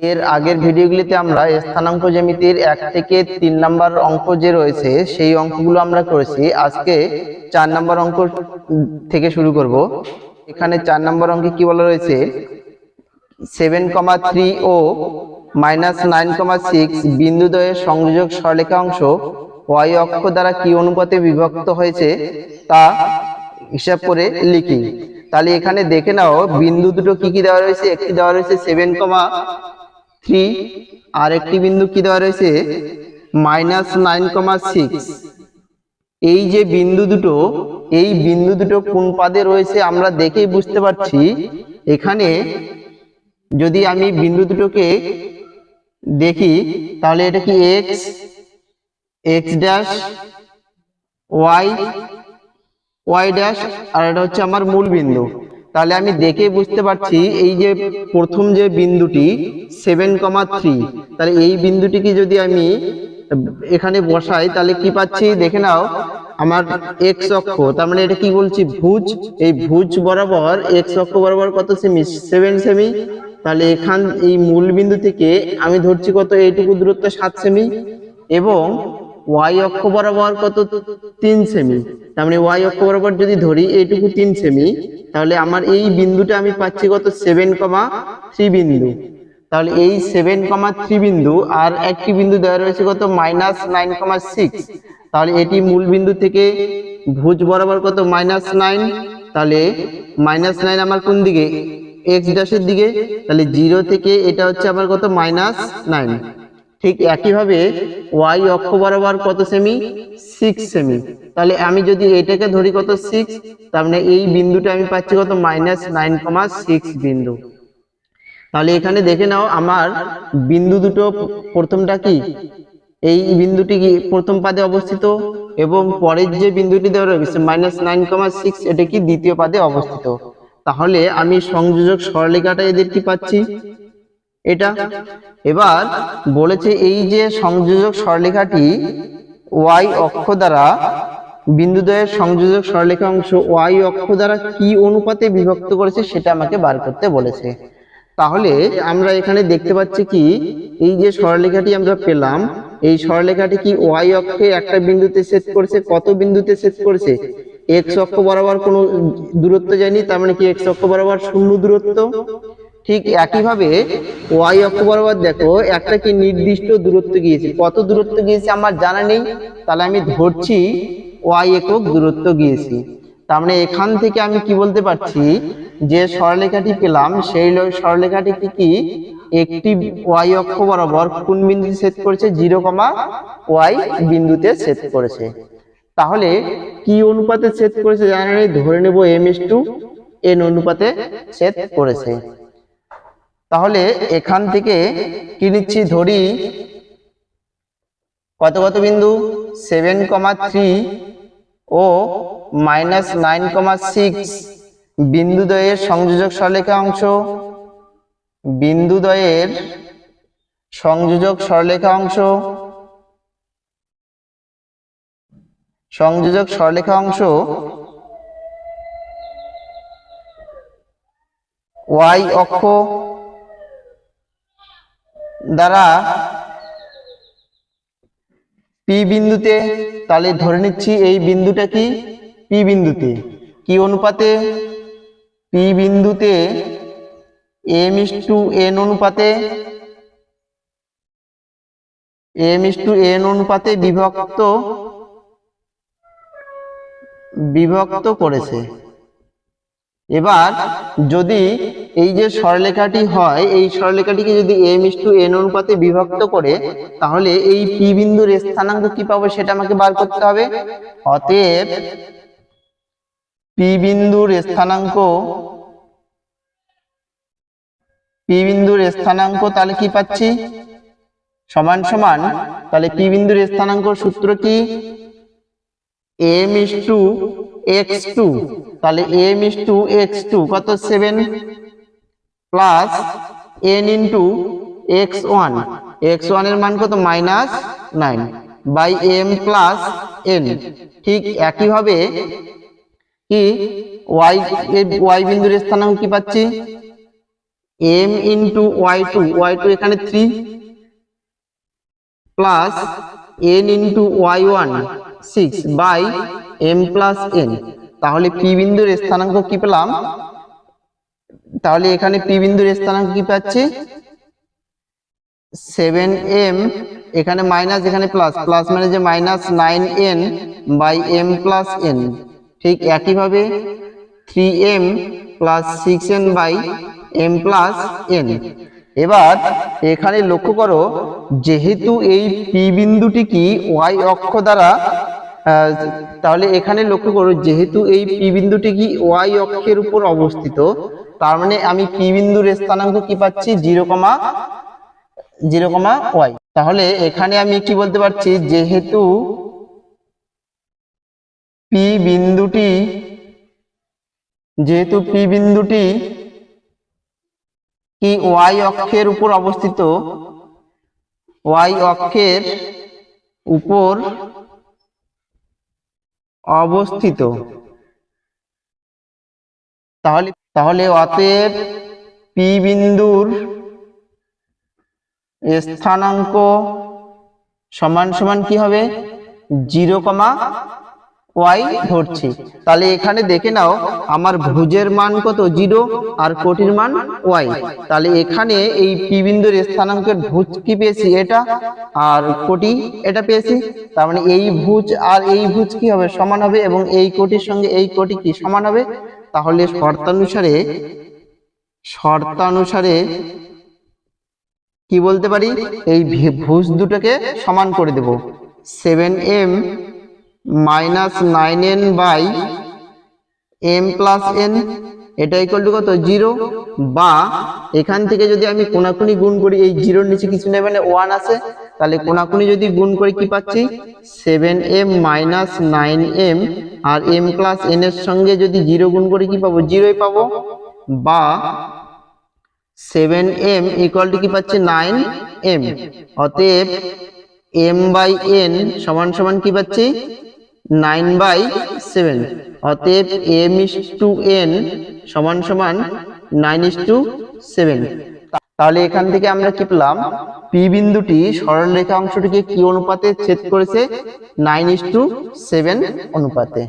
এর আগের ভিডিওগুলিতে আমরা স্থানাঙ্ক জ্যামিতির এক থেকে তিন নাম্বার অঙ্ক যে রয়েছে, সেই অঙ্কগুলো আমরা করেছি। আজকে চার নাম্বার অঙ্ক থেকে শুরু করব। এখানে চার নাম্বার অঙ্কে কি বলা রয়েছে? সেভেন কমা থ্রি ও মাইনাস নাইন কমা সিক্স বিন্দুদ্বয়ের সংযোজক সরলেখা অংশ ওয়াই অক্ষ দ্বারা কি অনুপাতে বিভক্ত হয়েছে তা হিসাব করে লিখি। তাহলে এখানে দেখে নাও, বিন্দু দুটো কি কি দেওয়া রয়েছে? একটি দেওয়া রয়েছে সেভেন কমা থ্রি আর একটি বিন্দু কি দেওয়া রয়েছে? Minus nine comma six. এই যে বিন্দু দুটো, এই বিন্দু দুটো কোন পাদে রয়েছে আমরা দেখেই বুঝতে পারছি। এখানে যদি আমি বিন্দু দুটোকে দেখি, তাহলে এটা কি x x dash y y dash আর এটা হচ্ছে আমার মূল বিন্দু। তাহলে আমি দেখে বুঝতে পারছি এই যে প্রথম যে বিন্দুটি সেভেন কমা থ্রি তাহলে এই বিন্দুটিকে যদি আমি এখানে বসাই, তাহলে কি পাচ্ছি? দেখে নাও, আমার এক্স অক্ষ, তার মানে এটা কি বলছি? ভুজ, এই ভুজ বরাবর এক্স অক্ষ বরাবর কত সেমি সেভেন সেমি তাহলে এখান, এই মূল বিন্দু থেকে আমি ধরছি কত? এইটুকু দূরত্ব সাত সেমি এবং ওয়াই অক্ষ বরাবর কত? তিন সেমি তার মানে ওয়াই অক্ষ বরাবর যদি ধরি, এইটুকু তিন সেমি তাহলে আমার এই বিন্দুটা আমি পাচ্ছি কত? সেভেন কমা থ্রি বিন্দু তাহলে এই সেভেন কমা থ্রি বিন্দু আর একটি বিন্দু দেওয়া রয়েছে কত? মাইনাস নাইন কমা সিক্স তাহলে এটি মূল বিন্দু থেকে ভুজ বরাবর কত? মাইনাস নাইন তাহলে মাইনাস নাইন আমার কোন দিকে? এক্স ড্যাশের দিকে। তাহলে জিরো থেকে এটা হচ্ছে আমার কত? মাইনাস নাইন ঠিক একইভাবে ওয়াই অক্ষ বরাবর কত সেমি সিক্স সেমি তাহলে আমি যদি এটাকে ধরি কত সিক্স তার মানে এই বিন্দুটা আমি পাচ্ছি কত? মাইনাস নাইন কমা সিক্স বিন্দু। তাহলে এখানে দেখে নাও আমার বিন্দু দুটো প্রথমটা কি? এই বিন্দুটি কি প্রথম পাদে অবস্থিত? এবং পরের যে বিন্দুটি দেওয়া রয়েছে মাইনাস নাইন কমা সিক্স এটা কি দ্বিতীয় পাদে অবস্থিত? তাহলে আমি সংযোজক সরলেখাটা এদের কি পাচ্ছি। এটা এবার বলেছে এই যে সংযোজক সরলেখাটি ওয়াই অক্ষ দ্বারা বিন্দুদ্বয়ের সংযোজক সরলেখা অংশ ওয়াই অক্ষ দ্বারা কি অনুপাতে বিভক্ত করেছে সেটা আমাকে বার করতে বলেছে। তাহলে আমরা এখানে দেখতে পাচ্ছি কি এই যে সরলেখাটি আমরা পেলাম এই সরলেখাটি কি ওয়াই অক্ষে একটা বিন্দুতে সেট করেছে কত বিন্দুতে সেট করেছে? এক্স অক্ষ বরাবর কোনো দূরত্ব যায়নি তার মানে কি এক্স অক্ষ বরাবর শূন্য দূরত্ব? ঠিক একইভাবে ওয়াই অক্ষ বরাবর দেখো, একটা কি নির্দিষ্ট দূরত্ব গিয়েছে। কত দূরত্ব গিয়েছে আমার জানা নেই। তাহলে আমি ধরছি ওয়াই একক দূরত্ব গিয়েছি। তার মানে এখান থেকে আমি কি বলতে পারছি? যে সরলেখাটি পেলাম, সেই সরলেখাটি কি একটি ওয়াই অক্ষ বরাবর কোন বিন্দুতে সেট করেছে? জিরো কমা ওয়াই বিন্দুতে সেট করেছে। তাহলে কি অনুপাতে সেট করেছে জানা নেই। ধরে নেব এম এস টু এন অনুপাতে সেট করেছে। তাহলে এখান থেকে কি নিচ্ছি? ধরি কত কত বিন্দু? সেভেন কমা থ্রি ও মাইনাস নাইন কমা সিক্স বিন্দুদ্বয়ের সংযোজক সরলেখা অংশ। বিন্দুদ্বয়ের সংযোজক সরলেখা অংশ। সংযোজক সরলেখা অংশ। ওয়াই অক্ষ। দ্বারা পি বিন্দুতে, তাহলে ধরে নিচ্ছি এই বিন্দুটা কি? পি বিন্দুতে। কি অনুপাতে? পি বিন্দুতে এম ইস টু এন অনুপাতে এম ইস টু এন অনুপাতে বিভক্ত বিভক্ত করেছে। এবার যদি এই যে সরলেখাটি হয়, এই সরলেখাটিকে যদি এম ইস টু এন অনুপাতে বিভক্ত করে, তাহলে এই পি বিন্দুর স্থানাঙ্ক কি পাবো সেটা আমাকে বার করতে হবে? অতএব পি বিন্দুর স্থানাঙ্ক পি বিন্দুর স্থানাঙ্ক তাহলে কি পাচ্ছি? সমান সমান, তাহলে পি বিন্দুর স্থানাঙ্ক সূত্র কি? M is to x two, তাহলে m is to x two, কত? Seven? Plus n into x one x ওয়ানের মান কত? Minus nine by m plus n ঠিক একইভাবে কি? ওয়াই ওয়াই বিন্দুর স্থানাঙ্ক কি পাচ্ছি? M into y two y two এখানে three plus n into y one six by m plus n তাহলে পি বিন্দুর স্থানাঙ্ক কি পেলাম? তাহলে এখানে পি বিন্দুর স্থানাঙ্ক কি পাচ্ছি? সেভেন এম এখানে মাইনাস এখানে প্লাস প্লাস মানে যে minus nine n by m plus n ঠিক একইভাবে three m plus six n by m plus n এবার এখানে লক্ষ্য করো, যেহেতু এই পি বিন্দুটি কি ওয়াই অক্ষ দ্বারা তাহলে এখানে লক্ষ্য করো, যেহেতু এই পি বিন্দুটি কি ওয়াই অক্ষের উপর অবস্থিত তার মানে আমি পি বিন্দুর স্থানাঙ্ক কি পাচ্ছি? Zero comma zero comma y. তাহলে এখানে আমি কি বলতে পারছি? যেহেতু পি বিন্দুটি, যেহেতু পি বিন্দুটি কি ওয়াই অক্ষের উপর অবস্থিত, ওয়াই অক্ষের উপর অবস্থিত। তাহলে তাহলে অতএব পি বিন্দুর স্থানাঙ্ক সমান সমান কি হবে? জিরো কমা ওয়াই ধরছি। তাহলে এখানে দেখে নাও, আমার ভুজের মান কত? জিরো আর কোটির মান ওয়াই। তাহলে এখানে এই পি বিন্দুর স্থানাঙ্কের ভুজ কি পেয়েছি? এটা আর কোটি এটা পেয়েছি। তার মানে এই ভুজ আর এই ভুজ কি হবে? সমান হবে এবং এই কোটির সঙ্গে এই কোটি কি? সমান হবে। তাহলে শর্তানুসারে শর্তানুসারে কি বলতে পারি? এই ভুজ দুটোকে সমান করে দেব। Seven m minus nine n by m plus n এটা ইকুয়াল টু কত? জিরো বা এখান থেকে যদি আমি কোনাকুনি গুণ করি এই জিরোর নিচে কিছু নেবে না ওয়ান আছে তাহলে কোনাকুনি যদি গুণ করে কি পাচ্ছি? Seven m minus nine m আর এম প্লাস এন এর সঙ্গে যদি জিরো গুণ করে কি পাবো? জিরোই পাবো। বা সেভেন এম ইকুয়াল টু কি পাচ্ছি? নাইন এম অতএব এম বাই এন সমান সমান কি পাচ্ছি? নাইন বাই সেভেন অতএব এম ইস টু এন সমান সমান নাইন ইস টু সেভেন তাহলে এখান থেকে আমরা কি পেলাম? পি বিন্দুটি সরলরেখা অংশটিকে কি অনুপাতে ছেদ করেছে? নাইন ইস টু সেভেন অনুপাতে।